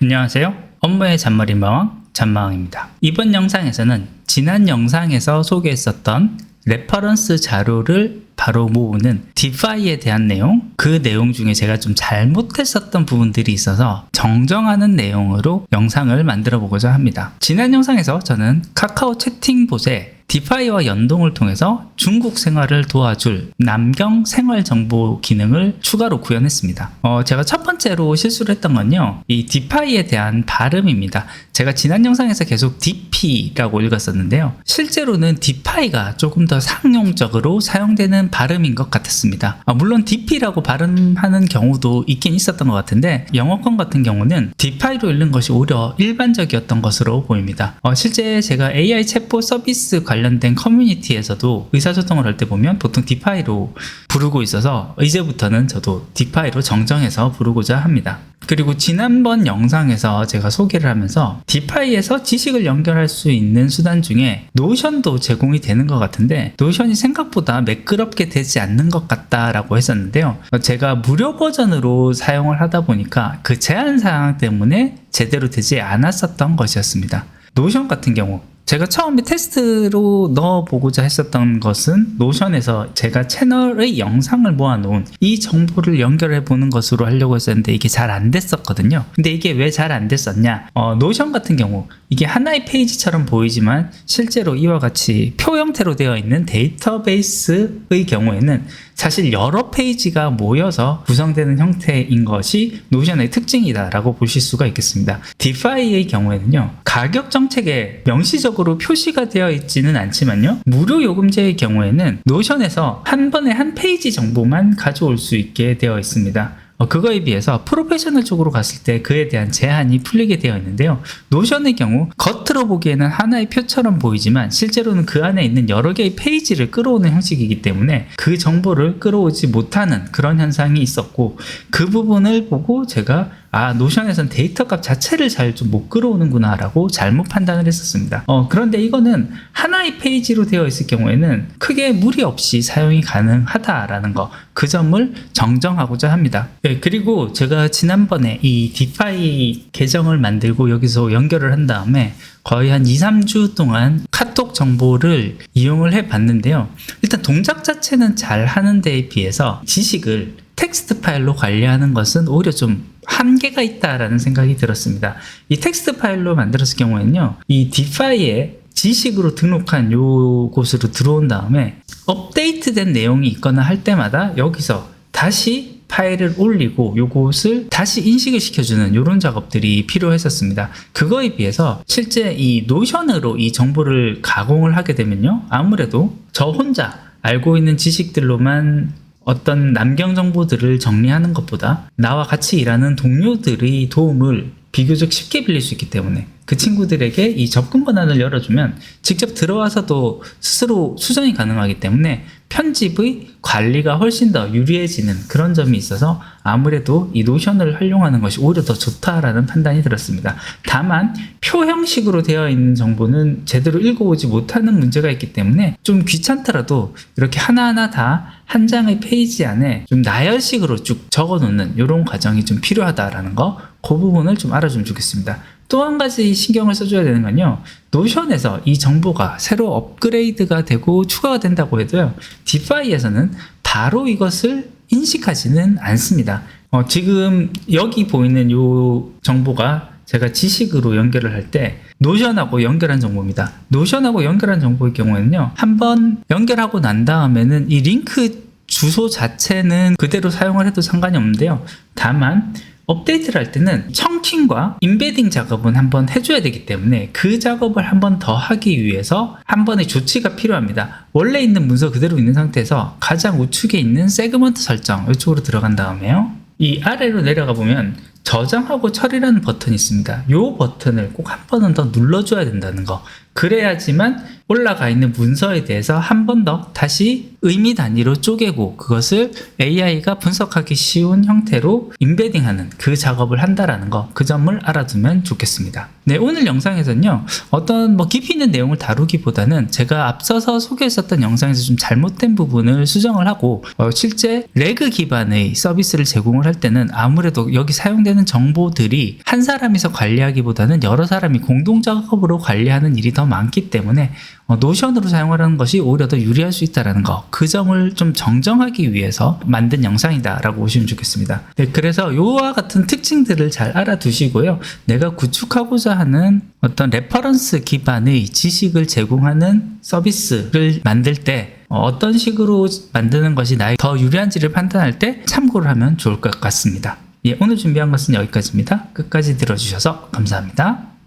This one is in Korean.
안녕하세요. 업무의 잔머리 마왕 잔마왕입니다. 이번 영상에서는 지난 영상에서 소개했었던 레퍼런스 자료를 바로 모으는 디파이에 대한 내용, 그 내용 중에 제가 좀 잘못했었던 부분들이 있어서 정정하는 내용으로 영상을 만들어 보고자 합니다. 지난 영상에서 저는 카카오 채팅봇에 디파이와 연동을 통해서 중국 생활을 도와줄 남경 생활 정보 기능을 추가로 구현했습니다. 어, 제가 첫 번째로 실수를 했던 건요. 이 디파이에 대한 발음입니다. 제가 지난 영상에서 계속 DP라고 읽었었는데요. 실제로는 디파이가 조금 더 상용적으로 사용되는 발음인 것 같았습니다. 아, 물론 DP라고 발음하는 경우도 있긴 있었던 것 같은데 영어권 같은 경우는 디파이로 읽는 것이 오히려 일반적이었던 것으로 보입니다. 어, 실제 제가 AI 챗봇 서비스 관련된 커뮤니티에서도 의사소통을 할 때 보면 보통 디파이로 부르고 있어서 이제부터는 저도 디파이로 정정해서 부르고자 합니다. 그리고 지난번 영상에서 제가 소개를 하면서 디파이에서 지식을 연결할 수 있는 수단 중에 노션도 제공이 되는 것 같은데 노션이 생각보다 매끄럽게 되지 않는 것 같다라고 했었는데요. 제가 무료 버전으로 사용을 하다 보니까 그 제한 사항 때문에 제대로 되지 않았었던 것이었습니다. 노션 같은 경우 제가 처음에 테스트로 넣어보고자 했었던 것은 노션에서 제가 채널의 영상을 모아놓은 이 정보를 연결해보는 것으로 하려고 했었는데 이게 잘 안 됐었거든요. 근데 이게 왜 잘 안 됐었냐? 어, 노션 같은 경우 이게 하나의 페이지처럼 보이지만 실제로 이와 같이 표 형태로 되어 있는 데이터베이스의 경우에는 사실 여러 페이지가 모여서 구성되는 형태인 것이 노션의 특징이다라고 보실 수가 있겠습니다. 디파이의 경우에는요, 가격 정책에 명시적으로 표시가 되어 있지는 않지만요, 무료 요금제의 경우에는 노션에서 한 번에 한 페이지 정보만 가져올 수 있게 되어 있습니다. 어, 그거에 비해서 프로페셔널 쪽으로 갔을 때 그에 대한 제한이 풀리게 되어 있는데요. 노션의 경우 겉으로 보기에는 하나의 표처럼 보이지만 실제로는 그 안에 있는 여러 개의 페이지를 끌어오는 형식이기 때문에 그 정보를 끌어오지 못하는 그런 현상이 있었고 그 부분을 보고 제가 아 노션에선 데이터 값 자체를 잘 좀 못 끌어오는구나 라고 잘못 판단을 했었습니다. 어, 그런데 이거는 하나의 페이지로 되어 있을 경우에는 크게 무리 없이 사용이 가능하다라는 거 그 점을 정정하고자 합니다. 네, 그리고 제가 지난번에 이 디파이 계정을 만들고 여기서 연결을 한 다음에 거의 한 2, 3주 동안 카톡 정보를 이용을 해 봤는데요. 일단 동작 자체는 잘 하는 데에 비해서 지식을 텍스트 파일로 관리하는 것은 오히려 좀 한계가 있다라는 생각이 들었습니다. 이 텍스트 파일로 만들었을 경우에는요, 이 디파이에 지식으로 등록한 요 곳으로 들어온 다음에 업데이트된 내용이 있거나 할 때마다 여기서 다시 파일을 올리고 요것을 다시 인식을 시켜주는 이런 작업들이 필요했었습니다. 그거에 비해서 실제 이 노션으로 이 정보를 가공을 하게 되면요. 아무래도 저 혼자 알고 있는 지식들로만 어떤 남경 정보들을 정리하는 것보다 나와 같이 일하는 동료들의 도움을 비교적 쉽게 빌릴 수 있기 때문에 그 친구들에게 이 접근 권한을 열어주면 직접 들어와서도 스스로 수정이 가능하기 때문에 편집의 관리가 훨씬 더 유리해지는 그런 점이 있어서 아무래도 이 노션을 활용하는 것이 오히려 더 좋다라는 판단이 들었습니다. 다만 표 형식으로 되어 있는 정보는 제대로 읽어오지 못하는 문제가 있기 때문에 좀 귀찮더라도 이렇게 하나하나 다 한 장의 페이지 안에 좀 나열식으로 쭉 적어 놓는 이런 과정이 좀 필요하다라는 거, 그 부분을 좀 알아주면 좋겠습니다. 또 한 가지 신경을 써줘야 되는 건요. 노션에서 이 정보가 새로 업그레이드가 되고 추가가 된다고 해도요. 디파이에서는 바로 이것을 인식하지는 않습니다. 어, 지금 여기 보이는 이 정보가 제가 지식으로 연결을 할 때 노션하고 연결한 정보입니다. 노션하고 연결한 정보의 경우에는요. 한번 연결하고 난 다음에는 이 링크 주소 자체는 그대로 사용을 해도 상관이 없는데요. 다만 업데이트를 할 때는 청킹과 인베딩 작업은 한번 해줘야 되기 때문에 그 작업을 한번 더 하기 위해서 한 번의 조치가 필요합니다. 원래 있는 문서 그대로 있는 상태에서 가장 우측에 있는 세그먼트 설정 이쪽으로 들어간 다음에요. 이 아래로 내려가 보면 저장하고 처리라는 버튼이 있습니다. 이 버튼을 꼭 한 번은 더 눌러줘야 된다는 거. 그래야지만 올라가 있는 문서에 대해서 한 번 더 다시 의미 단위로 쪼개고 그것을 AI가 분석하기 쉬운 형태로 임베딩하는 그 작업을 한다라는 거, 그 점을 알아두면 좋겠습니다. 네, 오늘 영상에서는요, 어떤 뭐 깊이 있는 내용을 다루기보다는 제가 앞서서 소개했었던 영상에서 좀 잘못된 부분을 수정을 하고, 어, 실제 레그 기반의 서비스를 제공을 할 때는 아무래도 여기 사용되는 정보들이 한 사람이서 관리하기보다는 여러 사람이 공동 작업으로 관리하는 일이 더 많기 때문에 어, 노션으로 사용하라는 것이 오히려 더 유리할 수 있다라는 거, 그 점을 좀 정정하기 위해서 만든 영상이다라고 보시면 좋겠습니다. 네, 그래서 요와 같은 특징들을 잘 알아두시고요. 내가 구축하고자 하는 어떤 레퍼런스 기반의 지식을 제공하는 서비스를 만들 때 어, 어떤 식으로 만드는 것이 나에 더 유리한지를 판단할 때 참고를 하면 좋을 것 같습니다. 예, 오늘 준비한 것은 여기까지입니다. 끝까지 들어주셔서 감사합니다.